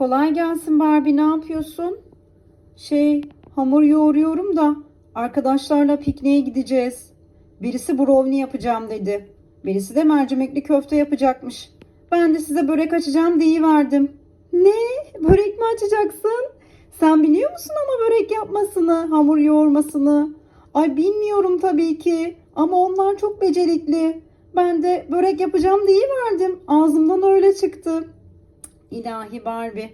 Kolay gelsin Barbie ne yapıyorsun? Şey hamur yoğuruyorum da arkadaşlarla pikniğe gideceğiz. Birisi brownie yapacağım dedi. Birisi de mercimekli köfte yapacakmış. Ben de size börek açacağım verdim. Ne? Börek mi açacaksın? Sen biliyor musun ama börek yapmasını, hamur yoğurmasını? Ay bilmiyorum tabii ki ama onlar çok becerikli. Ben de börek yapacağım verdim. Ağzımdan öyle çıktı. İlahi Barbie.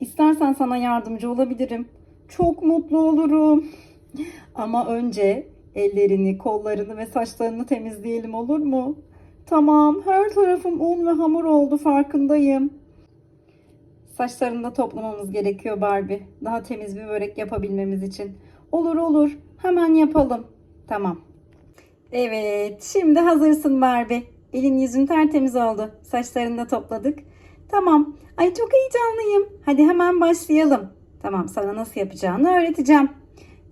İstersen sana yardımcı olabilirim. Çok mutlu olurum. Ama önce ellerini, kollarını ve saçlarını temizleyelim olur mu? Tamam, her tarafım un ve hamur oldu farkındayım. Saçlarını da toplamamız gerekiyor Barbie. Daha temiz bir börek yapabilmemiz için. Olur olur, hemen yapalım. Tamam. Evet, şimdi hazırsın Barbie. Elin yüzün tertemiz oldu. Saçlarını da topladık. Tamam. Ay çok heyecanlıyım. Hadi hemen başlayalım. Tamam, sana nasıl yapacağını öğreteceğim.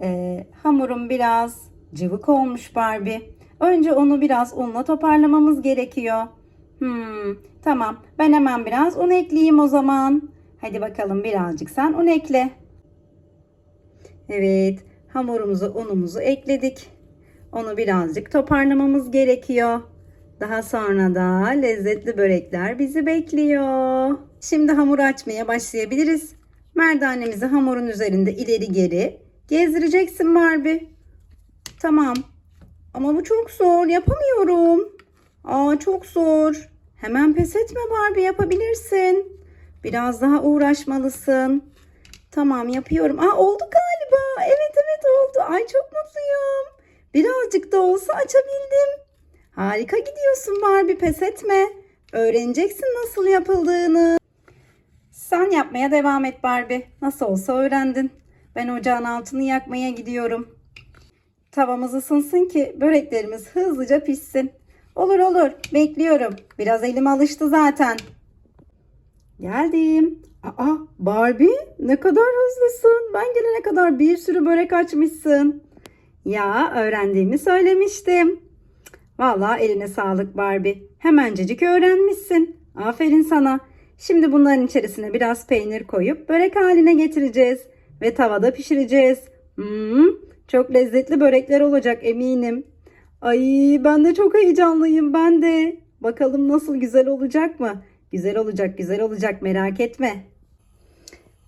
Ee, hamurum biraz cıvık olmuş Barbie. Önce onu biraz unla toparlamamız gerekiyor. Hmm, tamam. Ben hemen biraz un ekleyeyim o zaman. Hadi bakalım birazcık sen un ekle. Evet, hamurumuzu, unumuzu ekledik. Onu birazcık toparlamamız gerekiyor. Daha sonra da lezzetli börekler bizi bekliyor. Şimdi hamur açmaya başlayabiliriz. Merdanemizi hamurun üzerinde ileri geri gezdireceksin Barbie. Tamam. Ama bu çok zor. Yapamıyorum. Aa çok zor. Hemen pes etme Barbie yapabilirsin. Biraz daha uğraşmalısın. Tamam yapıyorum. Aa oldu galiba. Evet evet oldu. Ay çok mutluyum. Birazcık da olsa açabildim. Harika gidiyorsun Barbie pes etme. Öğreneceksin nasıl yapıldığını. Sen yapmaya devam et Barbie. Nasıl olsa öğrendin. Ben ocağın altını yakmaya gidiyorum. Tavamız ısınsın ki böreklerimiz hızlıca pişsin. Olur olur bekliyorum. Biraz elim alıştı zaten. Geldim. Aa Barbie ne kadar hızlısın. Ben gelene kadar bir sürü börek açmışsın. Ya öğrendiğimi söylemiştim. Vallahi eline sağlık Barbie. Hemencecik öğrenmişsin. Aferin sana. Şimdi bunların içerisine biraz peynir koyup börek haline getireceğiz. Ve tavada pişireceğiz. Hmm, çok lezzetli börekler olacak eminim. Ay ben de çok heyecanlıyım ben de. Bakalım nasıl güzel olacak mı? Güzel olacak güzel olacak merak etme.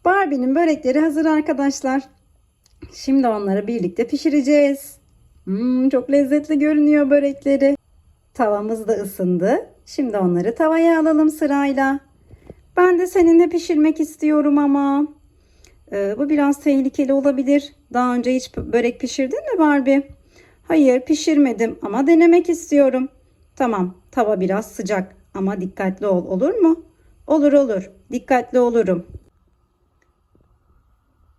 Barbie'nin börekleri hazır arkadaşlar. Şimdi onları birlikte pişireceğiz. Hmm, çok lezzetli görünüyor börekleri. Tavamız da ısındı. Şimdi onları tavaya alalım sırayla. Ben de seninle pişirmek istiyorum ama. Ee, bu biraz tehlikeli olabilir. Daha önce hiç börek pişirdin mi Barbie? Hayır pişirmedim ama denemek istiyorum. Tamam tava biraz sıcak ama dikkatli ol olur mu? Olur olur dikkatli olurum.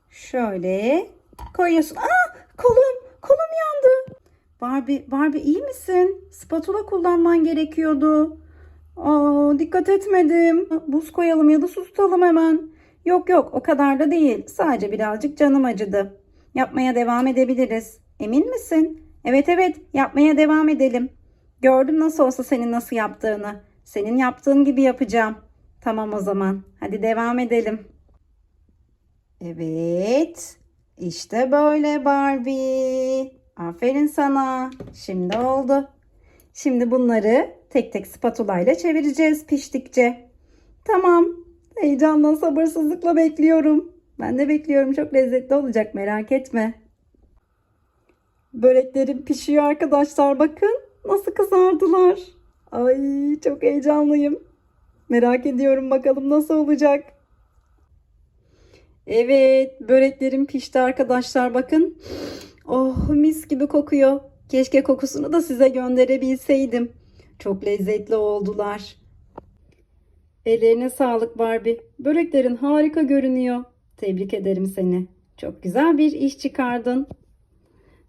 Şöyle koyuyorsun. Aa kolum kolum yandı. Barbie Barbie iyi misin? Spatula kullanman gerekiyordu. Aa, dikkat etmedim. Buz koyalım ya da su hemen. Yok yok o kadar da değil. Sadece birazcık canım acıdı. Yapmaya devam edebiliriz. Emin misin? Evet evet yapmaya devam edelim. Gördüm nasıl olsa senin nasıl yaptığını. Senin yaptığın gibi yapacağım. Tamam o zaman. Hadi devam edelim. Evet. İşte böyle Barbie. Aferin sana. Şimdi oldu. Şimdi bunları tek tek spatula ile çevireceğiz piştikçe. Tamam. Heyecanla sabırsızlıkla bekliyorum. Ben de bekliyorum. Çok lezzetli olacak merak etme. Böreklerim pişiyor arkadaşlar. Bakın nasıl kızardılar. Ay çok heyecanlıyım. Merak ediyorum bakalım nasıl olacak. Evet böreklerim pişti arkadaşlar bakın. Oh mis gibi kokuyor. Keşke kokusunu da size gönderebilseydim. Çok lezzetli oldular. Ellerine sağlık Barbie. Böreklerin harika görünüyor. Tebrik ederim seni. Çok güzel bir iş çıkardın.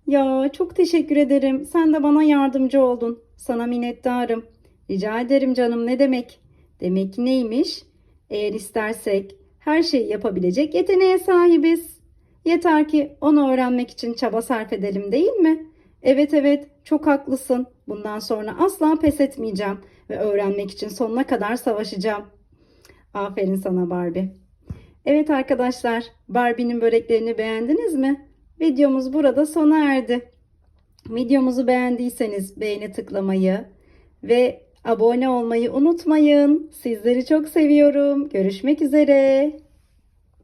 Ya çok teşekkür ederim. Sen de bana yardımcı oldun. Sana minnettarım. Rica ederim canım ne demek? Demek neymiş? Eğer istersek her şeyi yapabilecek yeteneğe sahibiz. Yeter ki onu öğrenmek için çaba sarf edelim değil mi? Evet evet çok haklısın. Bundan sonra asla pes etmeyeceğim ve öğrenmek için sonuna kadar savaşacağım. Aferin sana Barbie. Evet arkadaşlar, Barbie'nin böreklerini beğendiniz mi? Videomuz burada sona erdi. Videomuzu beğendiyseniz beğeni tıklamayı ve abone olmayı unutmayın. Sizleri çok seviyorum. Görüşmek üzere.